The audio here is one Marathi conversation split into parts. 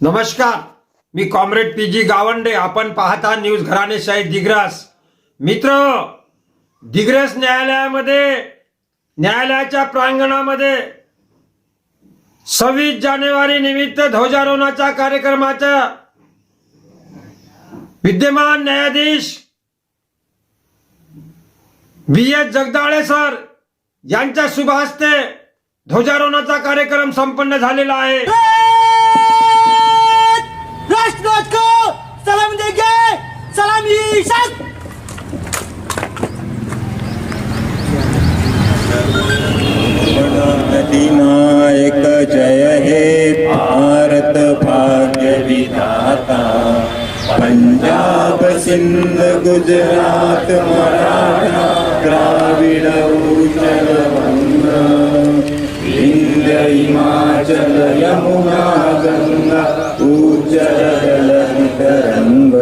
नमस्कार. मी कॉम्रेड पी जी गावंडे. आपण पाहता न्यूज घराणेशाही दिग्रास. मित्र दिग्रस न्यायालयामध्ये न्यायालयाच्या प्रांगणामध्ये सव्वीस जानेवारी निमित्त ध्वजारोहणाच्या कार्यक्रमाच्या विद्यमान न्यायाधीश बी एस जगदाळे सर यांच्या शुभ हस्ते ध्वजारोहणाचा कार्यक्रम संपन्न झालेला आहे. राष्ट्रध्वज को सलाम देंगे सलामी शस्त अधिनायक जय हे भारत भाग्य विधाता। पंजाब सिंध गुजरात मराठा द्राविड उचल वंग हिमाचल यमुना गंगा उज्जल तरंग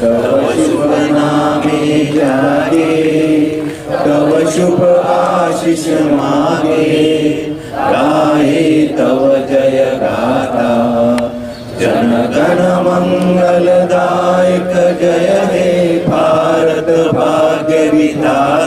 तव शुभनामे जागे तव शुभ आशिष मागे गाहे तव जय गाथा जन गण मंगलदायक जय हे भारत भाग्य विधाता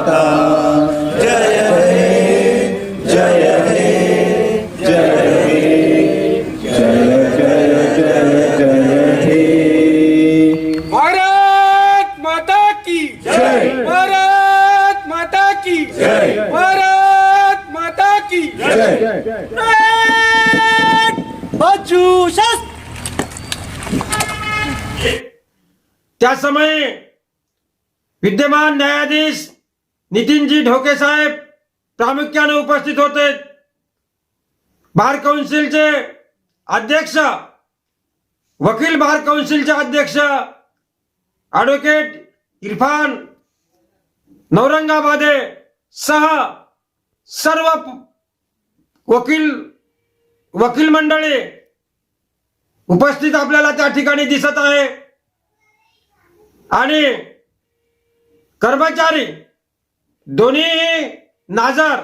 त्या समय विद्यमान न्यायाधीश नितीनजी ढोके साहेब प्रामुख्याने उपस्थित होते. बार कौन्सिलचे अध्यक्ष वकील बार कौन्सिलचे अध्यक्ष ॲडव्होकेट इरफान नौरंगाबादे सह सर्व वकील वकील मंडळी उपस्थित आपल्याला त्या ठिकाणी दिसत आहे. आणि कर्मचारी दोन्ही नाजर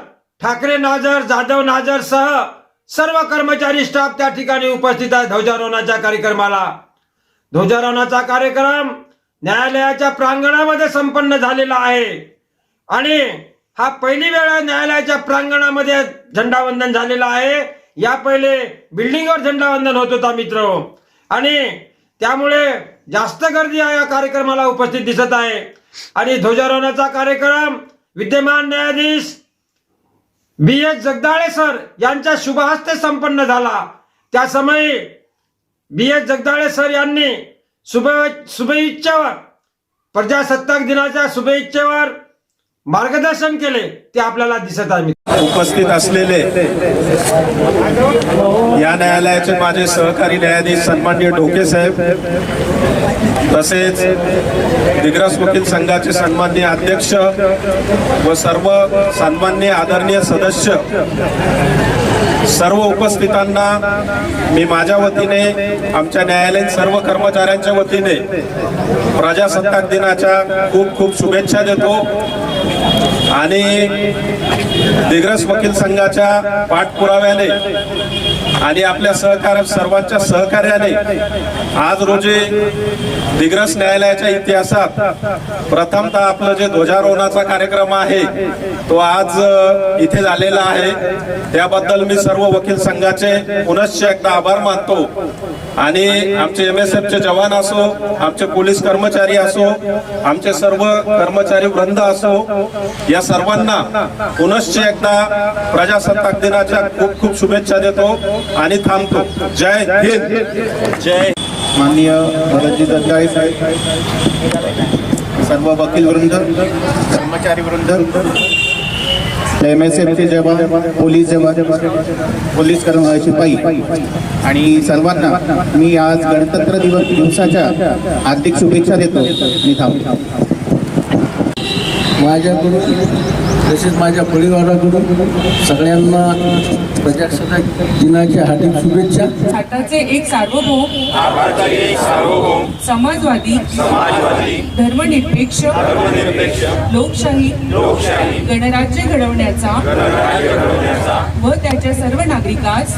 ठाकरे नाजर जाधव नाजर सह सर्व कर्मचारी स्टाफ त्या ठिकाणी उपस्थित आहे ध्वजारोहणाच्या कार्यक्रमाला. ध्वजारोहणाचा कार्यक्रम न्यायालयाच्या प्रांगणामध्ये संपन्न झालेला आहे. आणि हा पहिली वेळा न्यायालयाच्या प्रांगणामध्ये झेंडावंदन झालेला आहे. या पहिले बिल्डिंगवर झेंडावंदन होत होता मित्र. आणि त्यामुळे जास्त गर्दी या कार्यक्रमाला उपस्थित दिसत आहे. आणि ध्वजारोहणाचा कार्यक्रम विद्यमान न्यायाधीश बी एस जगदाळे सर यांच्या शुभहस्ते संपन्न झाला. त्या समयी बी एस जगदाळे सर यांनी शुभ शुभेच्छेवर प्रजासत्ताक दिनाच्या शुभेच्छेवर मार्गदर्शन केले ते आपल्याला दिसत आहे. उपस्थित असलेले या न्यायालयाचे माझे सहकारी न्यायाधीश सन्मान्य ढोके साहेब तसेच दिग्रस वकील संघाचे सन्माननीय अध्यक्ष व सर्व सन्माननीय आदरणीय सदस्य सर्व उपस्थितांना मी माझ्या वतीने आमच्या न्यायालयीन सर्व कर्मचाऱ्यांच्या वतीने प्रजासत्ताक दिनाच्या खूप खूप शुभेच्छा देतो. आणि दिग्रस वकील संघाच्या पाठपुराव्याने आणि आपल्या सहकार सर्वांच्या सहकार्याने आज रोजी दिग्रस न्यायालयाच्या इतिहासात प्रथमतः आपलं जे ध्वजारोहणाचा कार्यक्रम आहे तो आज इथे झालेला आहे. त्याबद्दल मी सर्व वकील संघाचे पुनश्च एकदा आभार मानतो. आणि आमचे एम एस एफचे जवान असो आमचे पोलीस कर्मचारी असो आमचे सर्व कर्मचारी वृंद असो या सर्वांना पुनश्च एकदा प्रजासत्ताक दिनाच्या खूप खूप शुभेच्छा देतो आणि थांबतो. जय हिंद. जय माननीय भरतजी जगदाळे साहेब सर्व वकील वृंद कर्मचारी वृंद एम एस एफचे जवान पोलीस जवान पोलीस कर्म शिपाई आणि सर्वांना मी आज गणतंत्र दिवस दिवसाच्या हार्दिक शुभेच्छा देतो. मी थांबतो. माझ्याकडून तसेच माझ्या परिवाराकडून सगळ्यांना प्रजासत्ताक दिनाच्या हार्दिक शुभेच्छा. भारताचे एक सार्वभौम समाजवादी धर्मनिरपेक्ष लोकशाही गणराज्य घडवण्याचा व त्याच्या सर्व नागरिकास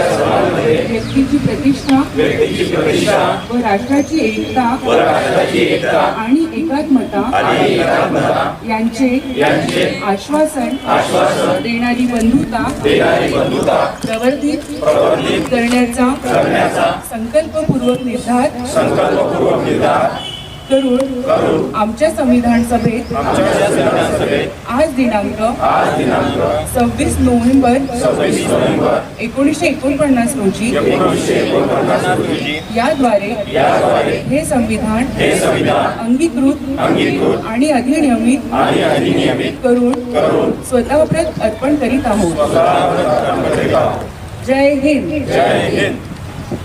व्यक्तीची प्रतिष्ठा व राष्ट्राची एकता आणि एकात्मता यांचे आश्वासन देणारी बंधुता प्रवर्धित करण्याचा करण्याचा संकल्पपूर्वक निर्धार संकल्पपूर्वक निर्धार करून आमच्या संविधान सभेत आज दिनांक सव्वीस नोव्हेंबर एकोणीसशे एकोणपन्नास रोजी याद्वारे हे संविधान अंगीकृत आणि अधिनियमित करून करून स्वतःप्रत अर्पण करीत आहोत. जय हिंद. जय हिंद.